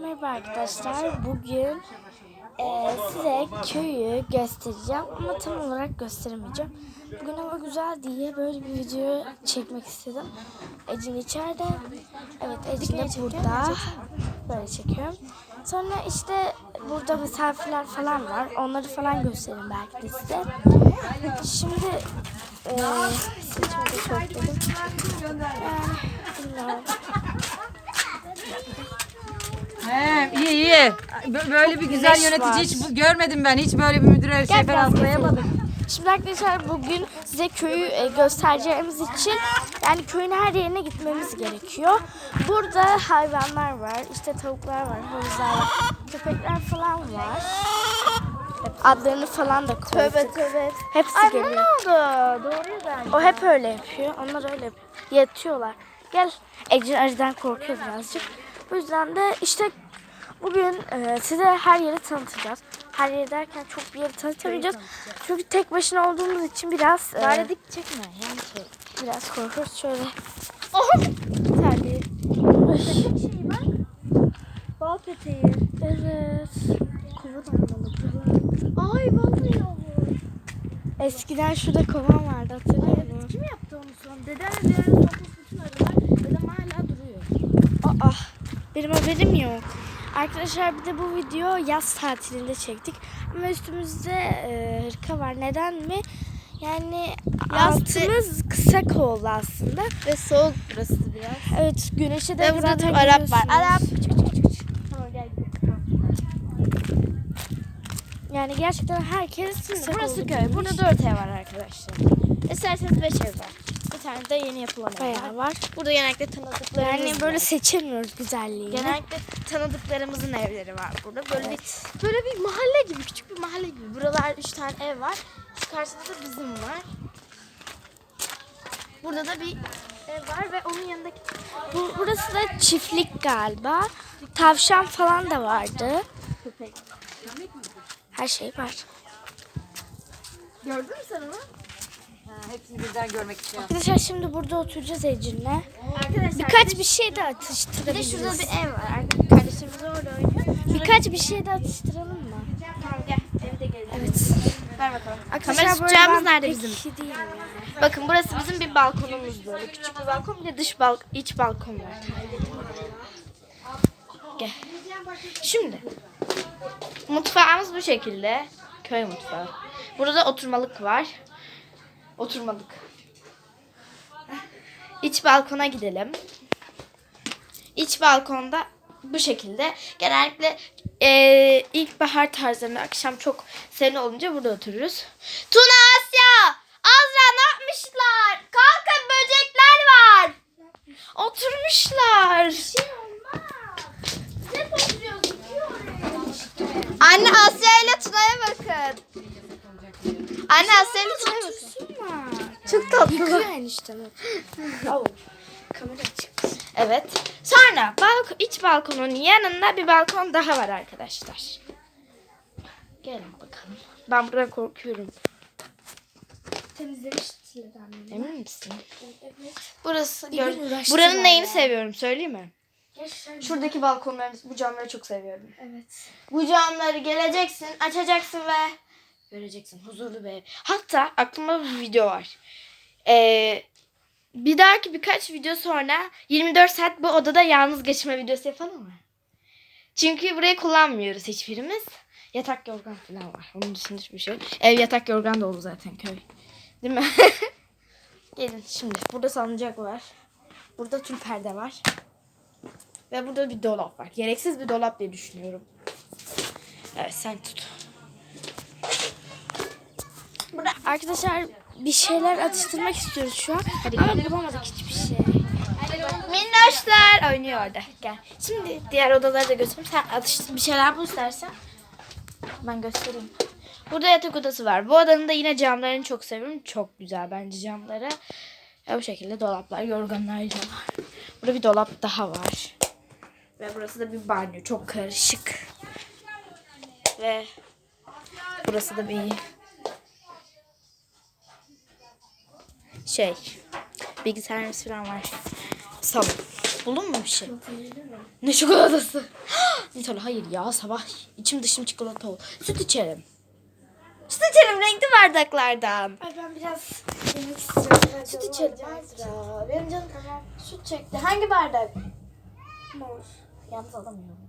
Merhaba arkadaşlar. Bugün eee, size köyü göstereceğim ama tam olarak gösteremeyeceğim. Bugün hava güzel diye böyle bir video çekmek istedim. Ecin içeride. Evet Ecin de burada. Böyle çekiyorum. Sonra işte burada misafirler falan var. Onları falan göstereyim belki de size. Şimdi saçımı da topladım. Yani bilmiyorum. He, iyi iyi. Bö- Böyle bir güzel Güneş yönetici var. hiç bu- görmedim ben. Hiç böyle bir müdüre şey falan biraz atlayamadım. Şimdi arkadaşlar bugün size köyü e, göstereceğimiz için yani köyün her yerine gitmemiz gerekiyor. Burada hayvanlar var, işte tavuklar var, horozlar var, köpekler falan var. Adlarını falan da koyduk. Tövbe tövbe. Hepsi geliyor. ne oldu? Doğruyu ben. O hep öyle yapıyor. Onlar öyle yapıyor. Yatıyorlar. Gel. Ecin acıdan korkuyor birazcık. Bu yüzden de işte bugün e, size her yeri tanıtacağız. Her yeri derken çok bir yeri tanıtamayacağız. Çünkü tek başına olduğumuz için biraz e, çekme. Yani şey. biraz korkuyoruz. Şöyle terliği. Şey bak. Bal peteği. Evet. Kova damlalı buralar. Ay vallahi olur. Eskiden şurada kovan vardı hatırlıyor musun? Kim yaptı onu son? Dedemle ara sokmuş bütün arılar. Dedem hala duruyor. Aa, benim haberim yok. Arkadaşlar bir de bu video yaz tatilinde çektik. Ama üstümüzde e, hırka var. Neden mi? Yani altımız kısa kollu aslında. Ve soğuk burası biraz. Evet güneşe de Ve burada zaten Arap var. Arap. Çık çık çık çık. Tamam gel. Yani gerçekten herkes kısa Burası köy. Burada dört ev var arkadaşlar. İsterseniz beş ev var. Tane de yeni yapılan. Bayağı var. Burada genellikle tanıdıklarımız Yani böyle var. seçemiyoruz güzelliğini. Genellikle tanıdıklarımızın evleri var burada. Böyle bir böyle bir mahalle gibi, küçük bir mahalle gibi. Buralar üç tane ev var. Şu karşıda da bizim var. Burada da bir ev var ve onun yanındaki Bu, burası da çiftlik galiba. Tavşan falan da vardı. köpek. Her şey var. Gördün mü sen onu? Hepsini birden görmek istiyorum. Arkadaşlar şimdi burada oturacağız Ecin'le. Arkadaşlar Birkaç bir şey de bir de atıştırabiliriz. şurada bir ev var. Kardeşimiz orada oynuyor. Birkaç bir şey de atıştıralım mı? Tamam gel. De. Evet. Ver bakalım. Arkadaşlar Kamera böyle tutacağımız ben nerede pek bizim? iyi değilim yani. Bakın burası bizim bir balkonumuz böyle. Küçük bir balkon bir de dış balk iç balkon var. Gel. Şimdi mutfağımız bu şekilde. Köy mutfağı. Burada da oturmalık var. Oturmalık. İç balkona gidelim. İç balkonda bu şekilde. Genellikle eee ilkbahar tarzlarında akşam çok serin olunca burada otururuz. Tuna Asya! Azra ne yapmışlar? Kanka böcekler var. Oturmuşlar. Anne Asya ile Tuna'ya bakın. Anne Asya ile Tuna'ya bakın. Çok tatlı. Yıkıyor eniştem. Oh. Kamera çıktı. Evet. Sonra balk iç balkonun yanında bir balkon daha var arkadaşlar. Gelin bakalım. Ben buradan korkuyorum. Temizlemiştiler annem. Emin misin? Evet. Burası gör- Buranın neyini ya. seviyorum söyleyeyim mi? Gerçekten Şuradaki balkonları, bu camları çok seviyorum. Evet. Bu camları geleceksin, açacaksın ve göreceksin huzurlu bir ev. Hatta aklımda bir video var. Ee, bir dahaki birkaç video sonra 24 saat bu odada yalnız geçirme videosu yapalım mı? Çünkü burayı kullanmıyoruz hiçbirimiz. Yatak yorgan falan var. Onun dışında hiçbir şey. Ev yatak yorgan dolu zaten köy. Değil mi? Gelin şimdi. Burada salıncak var. Burada tül perde var. Ve burada bir dolap var. Gereksiz bir dolap diye düşünüyorum. Evet sen tut. Burada Arkadaşlar bir şeyler atıştırmak istiyoruz şu an. Hadi Ama gidelim. bulamadık hiçbir şey. minnoşlar oynuyor orada. Gel. Şimdi diğer odaları da göstereyim. Sen atıştır bir şeyler bul istersen. Ben göstereyim. Burada yatak odası var. Bu odanın da yine camlarını çok seviyorum. Çok güzel bence camları. Ve bu şekilde dolaplar, yorganlar yine var. Burada bir dolap daha var. Ve burası da bir banyo. Çok karışık. Ve burası da bir şey bilgisayarımız falan var. Salon. Buldun mu bir şey? Ne çikolata odası? Nutella hayır ya sabah içim dışım çikolata ol. Süt içelim. Süt içelim renkli bardaklardan. Ay ben biraz yemek istiyorum. Süt içelim Azra. Benim canım süt çekti. Hangi bardak? Mor. Yalnız alamıyorum.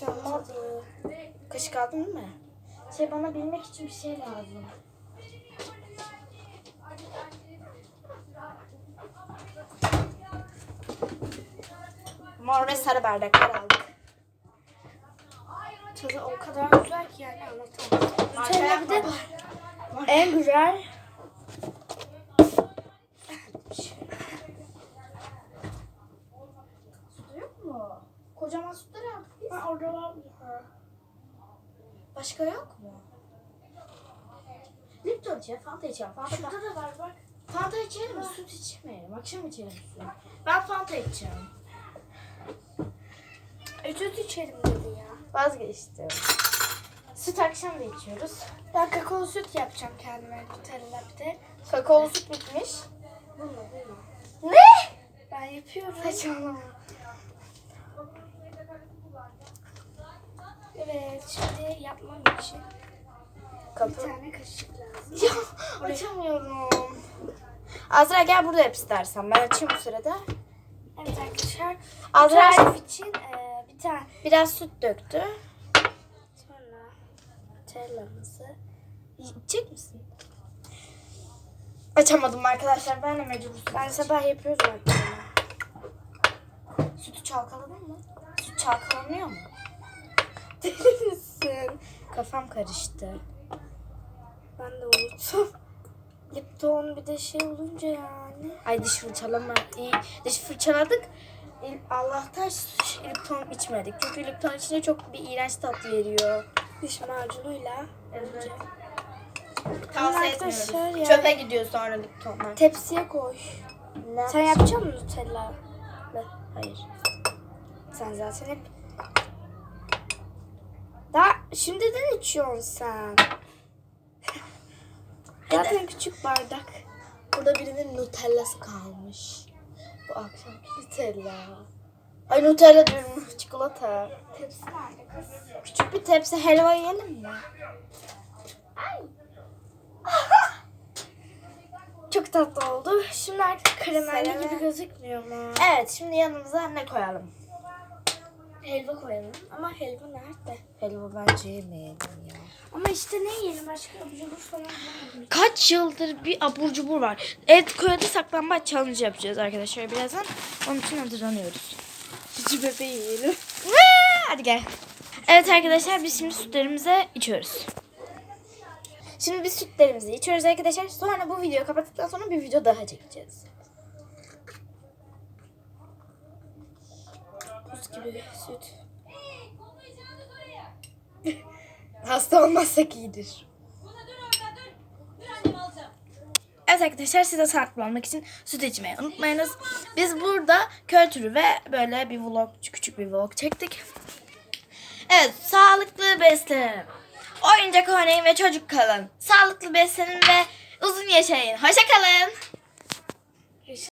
Güzel oldu. Kaşık aldın mi? Şey bana bilmek için bir şey lazım. Mor ve sarı bardaklar aldık. Tadı o kadar güzel ki yani anlatamam. Nutella bir de en güzel Yok mu? Kocaman sütleri aldık biz. Ha, orada var mı? Başka yok mu? Lipton içelim, Fanta içelim. Fanta, Şurada da var bak. Fanta içelim mi? Süt içmeyelim. Akşam içelim süt. Ben Fanta içeceğim. Ötüt içelim dedi ya. Vazgeçtim. Süt akşam da içiyoruz. Ben kakao süt yapacağım kendime Nutella de. Kakaolu süt bitmiş. Bunu bunu. Ne? Ben yapıyorum. Saçmalama. Evet şimdi yapmam için bir Kapı. tane kaşık lazım. Ya açamıyorum. Azra gel burada yap istersen. Ben açayım bu sırada. Evet arkadaşlar. Azra Tarif için e, bir tane biraz süt döktü. sonra Nutella'mızı İçecek misin? Açamadım arkadaşlar. Ben de mecbur ben sabah yapıyoruz artık. Sütü çalkaladın mı? Süt çalkalanıyor mu? Kafam karıştı. Ben de unuttum. Lipton bir de şey olunca yani. Ay diş fırçalama. İyi. Diş fırçaladık. Allah'tan Lipton içmedik. Çünkü Lipton içinde çok bir iğrenç tat veriyor. Diş macunuyla. Evet. Tavsiye etmiyoruz. ya. Çöpe gidiyor sonra Liptonlar. Tepsiye koy. Ne Sen yapacak mısın Nutella? Hayır. Sen zaten hep... Şimdiden içiyorsun sen. Zaten küçük bardak. Burada birinin Nutella'sı kalmış. Bu akşamki Nutella. Ay Nutella diyorum çikolata. Tepsi nerede kız? Küçük bir tepsi helva yiyelim mi? Çok tatlı oldu. Şimdi artık karamelli gibi gözükmüyor mu? Evet şimdi yanımıza ne koyalım? Helva koyalım. Ama helva nerede? Helva bence yemeyelim ya. Ama işte ne yiyelim başka abur cubur falan bulamadım. Kaç yıldır bir abur cubur var. Evet koyada saklambaç challenge yapacağız arkadaşlar birazdan. Onun için hazırlanıyoruz. Cici bebeği yiyelim. Hadi gel. Evet arkadaşlar biz şimdi sütlerimizi içiyoruz. Şimdi biz sütlerimizi içiyoruz arkadaşlar. Sonra bu videoyu kapattıktan sonra bir video daha çekeceğiz. Buz gibi süt. Hasta olmazsak iyidir. Evet arkadaşlar size sağlıklı olmak için süt içmeyi unutmayınız. Biz burada kültürü ve böyle bir vlog, küçük bir vlog çektik. Evet, sağlıklı beslenin. Oyuncak oynayın ve çocuk kalın. Sağlıklı beslenin ve uzun yaşayın. Hoşça kalın.